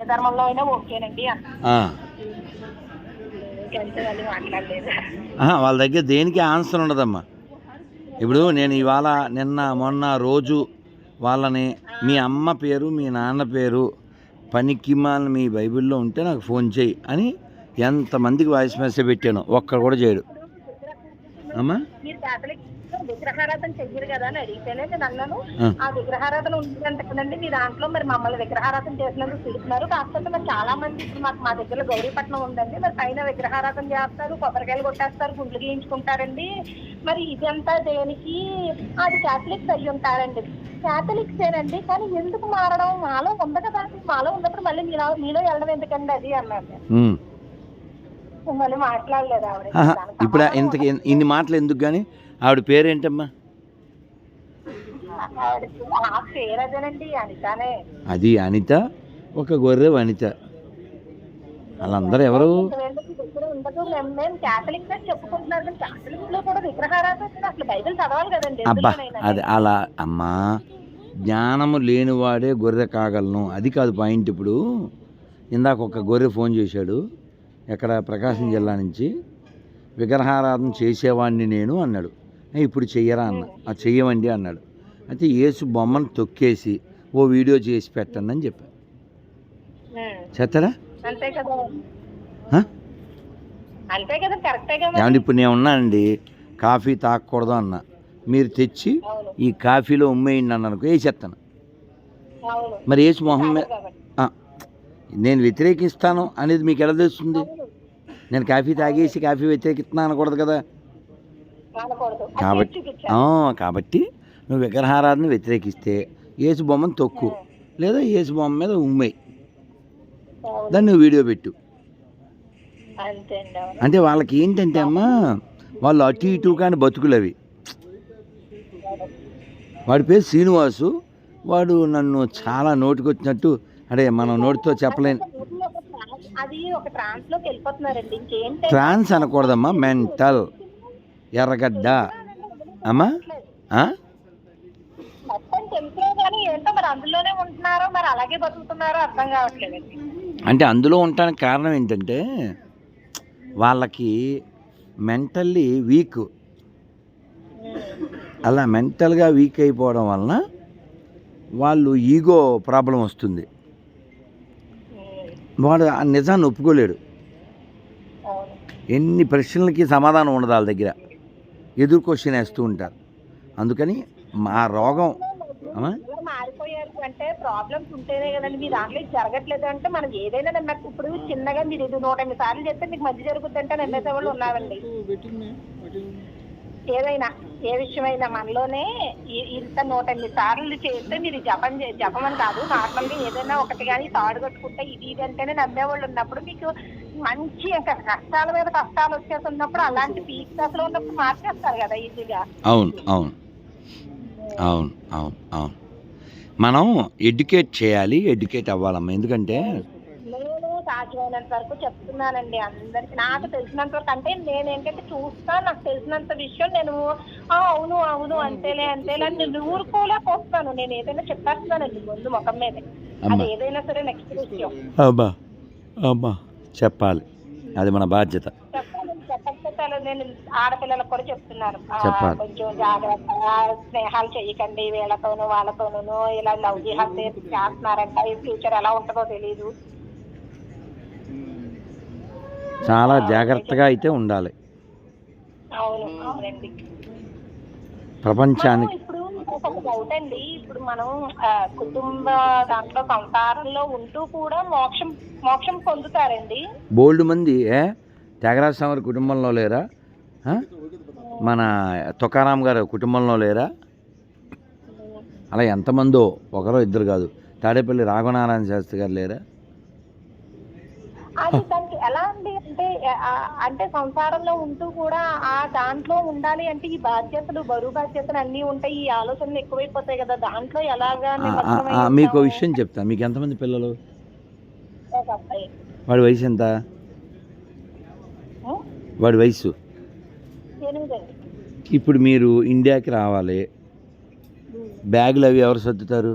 ఏ ధర్మంలో అయినా ఓకేనండి అన్న ఆ. ఇంకంతే మళ్ళీ మాట్లాడలేదు. ఆహా, వాళ్ళ దగ్గర దేనికి ఆన్సర్ ఉండదమ్మా. ఇప్పుడు నేను ఇవాళ నిన్న మొన్న రోజు వాళ్ళని మీ అమ్మ పేరు మీ నాన్న పేరు పనికిమాల మీ బైబిల్లో ఉంటే నాకు ఫోన్ చేయి అని ఎంతమందికి వాయిస్ మెసేజ్ పెట్టాను. ఒక్కడు కూడా చేయడు. అమ్మా? మీరు కేథలిక్ విగ్రహారాధన చెయ్యరు కదా అని అడిగితేనే నేను అన్నాను. ఆ. విగ్రహారాధన ఉందంట కదండి మీ దాంట్లో మరి మమ్మల్ని విగ్రహారాధన చేసినందుకు పిలుస్తున్నారు. కాకపోతే మరి చాలా మంది ఇప్పుడు మాకు మా దగ్గర గౌరీపట్నం ఉందండి. మరి పైన విగ్రహారాధన చేస్తారు కొబ్బరికాయలు కొట్టేస్తారు గుండ్లు గీయించుకుంటారండి. మరి ఇదంతా దేనికి? అది క్యాథలిక్స్ అయ్యి ఉంటారండి. క్యాథలిక్స్ ఏనండి కానీ ఎందుకు మారడం? మాలో ఉంది కదా మాలో ఉన్నప్పుడు మళ్ళీ మీలో మీలో వెళ్ళడం ఎందుకండి అది అన్నారు నేను. ఉమ్. మళ్ళీ మాట్లాడలేదు ఆవిడ ఆహా, దానికి ఇప్పుడు ఇంతకి ఇన్ని మాటలు ఎందుకు కానీ ఆవిడ పేరేంటమ్మా? అది అనిత ఒక గొర్రె వనిత. వాళ్ళందరూ ఎవరు? అబ్బా. అది అలా అమ్మా జ్ఞానము లేనివాడే గొర్రె కాగలను. అది కాదు పాయింట్ ఇప్పుడు. ఇందాక ఒక గొర్రె ఫోన్ చేశాడు. ఎక్కడ ప్రకాశం జిల్లా నుంచి విగ్రహారాధన చేసేవాడిని నేను అన్నాడు. "ఏ, ఇప్పుడు చెయ్యరా? అన్న. ఆ చెయ్యమండి అన్నాడు. అయితే యేసు బొమ్మను తొక్కేసి ఓ వీడియో చేసి పెట్టండి అని చెప్పాను. చేస్తారా? ఏమంటే ఇప్పుడు నేను ఉన్నానండి. కాఫీ తాగకూడదు అన్న. మీరు తెచ్చి ఈ కాఫీలో ఉమ్మేయండి అన్న అనుకో వేసేస్తాను. మరి యేసు మొహం నేను వ్యతిరేకిస్తాను అనేది మీకు ఎలా తెలుస్తుంది? నేను కాఫీ తాగేసి కాఫీ వ్యతిరేకిస్తున్నాను అనకూడదు కదా. కాబట్టి కాబట్టి నువ్వు విగ్రహారాధన వ్యతిరేకిస్తే యేసు బొమ్మను తొక్కు. లేదా యేసు బొమ్మ మీద ఉమ్మేయి. దాన్ని నువ్వు వీడియో పెట్టు. అంటే వాళ్ళకి ఏంటంటే అమ్మా వాళ్ళు అటు ఇటు కానీ బతుకులు అవి. వాడి పేరు శ్రీనివాసు. వాడు నన్ను చాలా నోటికొచ్చినట్టు అడే మనం నోటితో చెప్పలేని. అది ఒక ట్రాన్స్లోకి వెళ్ళిపోతున్నారండి. ఇంకేంటి? ట్రాన్స్ అనకూడదమ్మా మెంటల్ ఎర్రగడ్డ. అమ్మా? మొత్తం తెలుసులే కానీ ఏంటో మరి అందులోనే ఉంటున్నారో మరి అలాగే బతుకుతున్నారో అర్థం కావట్లేదండి. అంటే అందులో ఉండటానికి కారణం ఏంటంటే వాళ్ళకి మెంటల్లీ వీక్ అలా మెంటల్గా వీక్ అయిపోవడం వలన వాళ్ళు ఈగో ప్రాబ్లం వస్తుంది. వాడు ఆ నిజాన్ని ఒప్పుకోలేడు. అవును ఎన్ని ప్రశ్నలకి సమాధానం ఉండదు వాళ్ళ దగ్గర. ఎదురు క్వశ్చన్ వేస్తూ ఉంటారు. అందుకని మా రోగం మారిపోయారు అంటే ప్రాబ్లమ్స్ ఉంటేనే కదండి మీ దాంట్లో జరగట్లేదు అంటే మనం ఏదైనా నమ్మక ఇప్పుడు చిన్నగా మీరు ఇది నూట ఎనిమిది సార్లు చెప్తే మీకు మంచి జరుగుద్ది అంటే నమ్మేసే వాళ్ళు ఉన్నారండి ఏదైనా. ఏ విషయమైనా మనలోనే ఇంత నూట ఎనిమిది సార్లు చేస్తే మీరు జపం చే- జపం అని కాదు నార్మల్గా ఏదైనా ఒకటి కానీ తాడు కట్టుకుంటే ఇది ఇది అంటేనే నమ్మేవాళ్ళు ఉన్నప్పుడు మీకు మంచి ఇంకా కష్టాల మీద కష్టాలు వచ్చేస్తున్నప్పుడు అలాంటి పీక్ దశలో ఉన్నప్పుడు మార్చేస్తారు కదా ఈజీగా. అవును అవును. అవును అవును అవును. మనం ఎడ్యుకేట్ చేయాలి ఎడ్యుకేట్ అవ్వాలమ్మా. ఎందుకంటే సాధ్యమైనంత వరకు చెప్తున్నానండి అందరికి. నాకు తెలిసినంత వరకు అంటే నేను ఏంటంటే చూస్తా నాకు తెలిసినంత విషయం నేను "ఆ, అవును అవును అంతేలే అంతేలే అని నేను ఊరుకోలేకపోతున్నాను. నేను ఏదైనా చెప్పేస్తానండి ముందు ముఖం మీదే. అది ఏదైనా సరే నెక్స్ట్ విషయం. చెప్పాలి. అది మన బాధ్యత. నేను ఆడపిల్లలకు కూడా చెప్తున్నాను. "ఆ, చెప్పాలి. కొంచెం జాగ్రత్తగా స్నేహాలు చేయకండి వీళ్ళతోనూ వాళ్ళతోనూ ఇలా లవ్ జిహాద్ చేస్తున్నారంట ఈ ఫ్యూచర్ ఎలా ఉంటుందో తెలియదు చాలా జాగ్రత్తగా అయితే ఉండాలి. ప్రపంచానికి మనం ఇప్పుడు ఒక డౌట్ అండి. ఇప్పుడు మనం ఆ, కుటుంబ దాంట్లో సంసారంలో ఉంటూ కూడా మోక్షం మోక్షం పొందుతారండి. బోల్డ్ మంది ఏ? త్యాగరాజ స్వామి కుటుంబంలో లేరా? మన తుకారాం గారు కుటుంబంలో లేరా? అలా ఎంతమందో ఒకరో ఇద్దరు కాదు. తాడేపల్లి రాఘవనారాయణ శాస్త్రి గారు లేరా? ఎలా అండి? అంటే అంటే సంసారంలో ఉంటూ కూడా ఆ దాంట్లో ఉండాలి అంటే ఈ బాధ్యతలు బరువు బాధ్యతలు అన్నీ ఉంటాయి ఈ ఆలోచనలు ఎక్కువైపోతాయి కదా. దాంట్లో ఎలాగా మీకు? విషయం చెప్తాను మీకు ఎంతమంది పిల్లలు. వాడి వయసు ఎంత? వాడి వయసు? ఇప్పుడు మీరు ఇండియాకి రావాలి. బ్యాగులు అవి ఎవరు సర్దుతారు?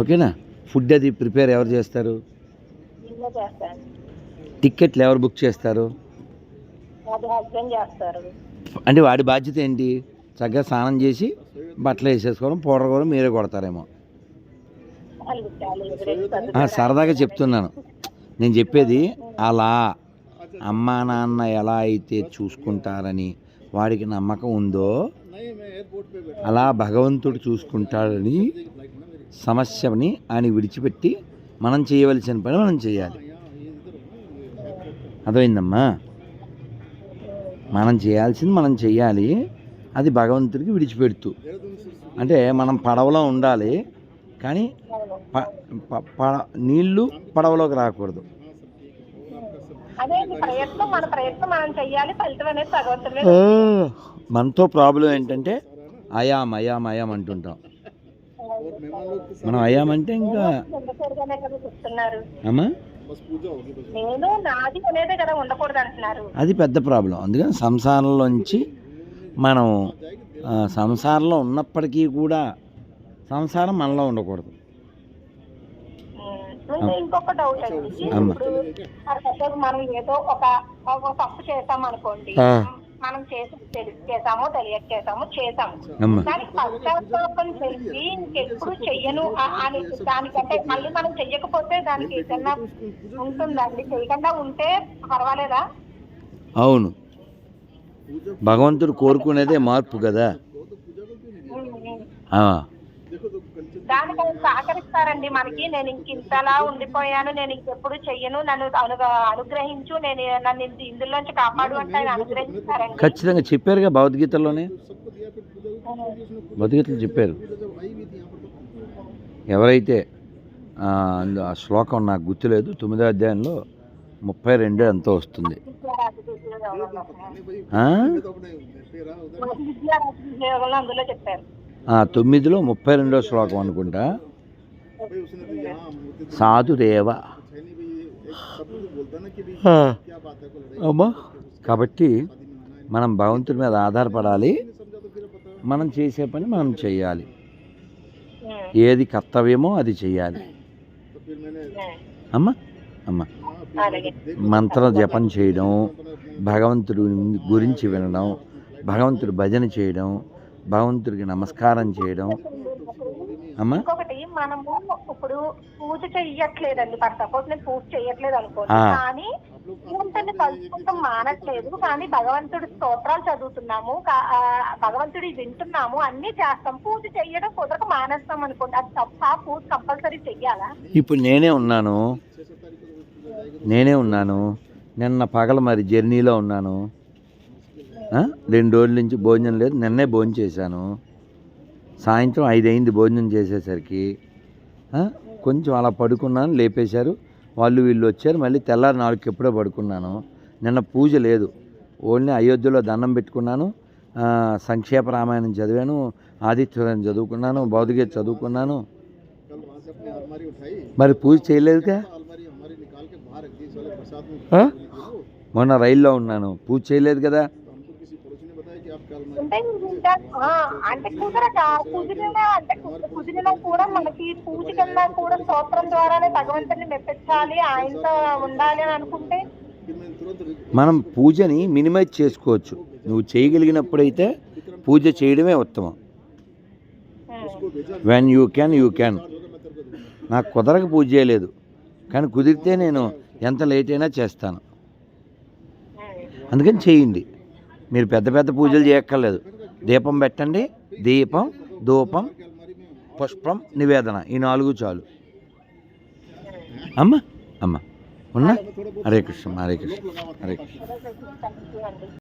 ఓకేనా? ఫుడ్ అది ప్రిపేర్ ఎవరు చేస్తారు? చేస్తాను. టిక్కెట్లు ఎవరు బుక్ చేస్తారు? అది హస్బెండ్ చేస్తారు. అంటే వాడి బాధ్యత ఏంటి? చక్కగా స్నానం చేసి బట్టలు వేసేసుకోవడం పౌడర్ కూడా మీరే కొడతారేమో. సరదాగా చెప్తున్నాను. నేను చెప్పేది అలా అమ్మా నాన్న ఎలా అయితే చూసుకుంటారని వాడికి నమ్మకం ఉందో అలా భగవంతుడు చూసుకుంటాడని సమస్యని ఆయన విడిచిపెట్టి మనం చేయవలసిన పని మనం చేయాలి. అర్థమైందమ్మా? మనం చేయాల్సింది మనం చేయాలి. అది భగవంతుడికి విడిచిపెడుతూ. అంటే మనం పడవలో ఉండాలి కానీ అవును. ప ప- ప- నీళ్ళు పడవలోకి రాకూడదు. మనతో ప్రాబ్లం ఏంటంటే అయాం అయాం అయాం అంటుంటాం. మనం అయాం అంటే ఇంకా అమ్మా? నేను నాది అనేదే కదా ఉండకూడదు అంటున్నారు. అది పెద్ద ప్రాబ్లం. అందుకని సంసారంలోంచి మనం సంసారంలో ఉన్నప్పటికీ కూడా సంసారం మనలో ఉండకూడదు. ఇంకొక డౌట్ అండి. మనం ఏదో ఒక ఒక తప్పు చేసాం అనుకోండి. మనం చేసి తెలిసి చేసామో తెలియక చేసామో. చేసాము దానికి పశ్చాత్తాపం తెలిసి ఇంకెప్పుడు చెయ్యను అని దానికంటే మళ్ళీ మనం చెయ్యకపోతే దానికి ఏదన్నా ఉంటుందండి. చేయకుండా ఉంటే పర్వాలేదా? అవును. భగవంతుడు కోరుకునేదే మార్పు కదా. దానికి ఆయన సహకరిస్తారండి. మనకి నేను ఇంక ఇంతలా ఉండిపోయాను. నేను ఇంకెప్పుడు చెయ్యను. నన్ను అను అనుగ్రహించు. నేను నన్ను ఇందు- ఇందులోంచి కాపాడు అంటే ఆయన అనుగ్రహిస్తారండి. ఖచ్చితంగా చెప్పారుగా భగవద్గీతలోనే. భగవద్గీతలో చెప్పారు. ఎవరైతే ఆ, అందు- ఆ శ్లోకం నాకు గుర్తులేదు తొమ్మిదో అధ్యాయంలో ముప్పై రెండు ఎంతో వస్తుంది. అందులో చెప్పారు. తొమ్మిదిలో ముప్పై రెండో శ్లోకం అనుకుంటా. సాధురేవ ఆ. అమ్మా. కాబట్టి మనం భగవంతుడి మీద ఆధారపడాలి. మనం చేసే పని మనం చేయాలి ఏది కర్తవ్యమో అది చేయాలి. అమ్మా అమ్మ. అలాగే మంత్ర జపం చేయడం భగవంతుడి గురించి వినడం భగవంతుడి భజన చేయడం భగవంతుడికి నమస్కారం చేయడం. అమ్మా? ఇంకొకటి మనము ఇప్పుడు పూజ చెయ్యట్లేదండి. ఫర్ సపోజ్ నేను పూజ చెయ్యట్లేదు అనుకోండి. ఆ. కానీ పూజని తలుచుకుంటాం మానట్లేదు. కానీ భగవంతుడి స్తోత్రాలు చదువుతున్నాము. భగవంతుడి వింటున్నాము. అన్ని చేస్తాం. పూజ చెయ్యడం కుదరక మానేస్తాం అనుకోండి. అది తప్ప పూజ కంపల్సరీ చెయ్యాలా? ఇప్పుడు నేనే ఉన్నాను. నేనే ఉన్నాను. నిన్న పగల మరి జర్నీలో ఉన్నాను? రెండు రోజుల నుంచి భోజనం లేదు. నిన్నే భోజనం చేశాను. సాయంత్రం ఐదు అయింది భోజనం చేసేసరికి కొంచెం అలా పడుకున్నాను లేపేశారు. వాళ్ళు వీళ్ళు వచ్చారు. మళ్ళీ తెల్లారి నాలుగుకి ఎప్పుడో పడుకున్నాను. నిన్న పూజ లేదు. ఓన్లీ అయోధ్యలో దండం పెట్టుకున్నాను. సంక్షేప రామాయణం చదివాను. ఆదిత్యనారాయణ చదువుకున్నాను. భౌతిక చదువుకున్నాను. మరి పూజ చేయలేదుగా? మొన్న రైల్లో ఉన్నాను. పూజ చేయలేదు కదా? అంటే ఇంకా అంటే కుదరక కుదిరినా అంటే కుదిరినా కూడా మనకి పూజ కన్నా కూడా స్తోత్రం ద్వారానే భగవంతుని మెప్పించాలి ఆయనతో ఉండాలి అని అనుకుంటే. మనం పూజని మినిమైజ్ చేసుకోవచ్చు. నువ్వు చేయగలిగినప్పుడైతే పూజ చేయడమే ఉత్తమం. When you can you can నాకు కుదరక పూజ చేయలేదు. కానీ కుదిరితే నేను ఎంత లేట్ అయినా చేస్తాను. అందుకని చేయండి. మీరు పెద్ద పెద్ద పూజలు చేయక్కర్లేదు. దీపం పెట్టండి. దీపం ధూపం పుష్పం నివేదన. ఈ నాలుగు చాలు. అమ్మ అమ్మ. ఉన్నా? హరే కృష్ణ హరే కృష్ణ హరే కృష్ణ.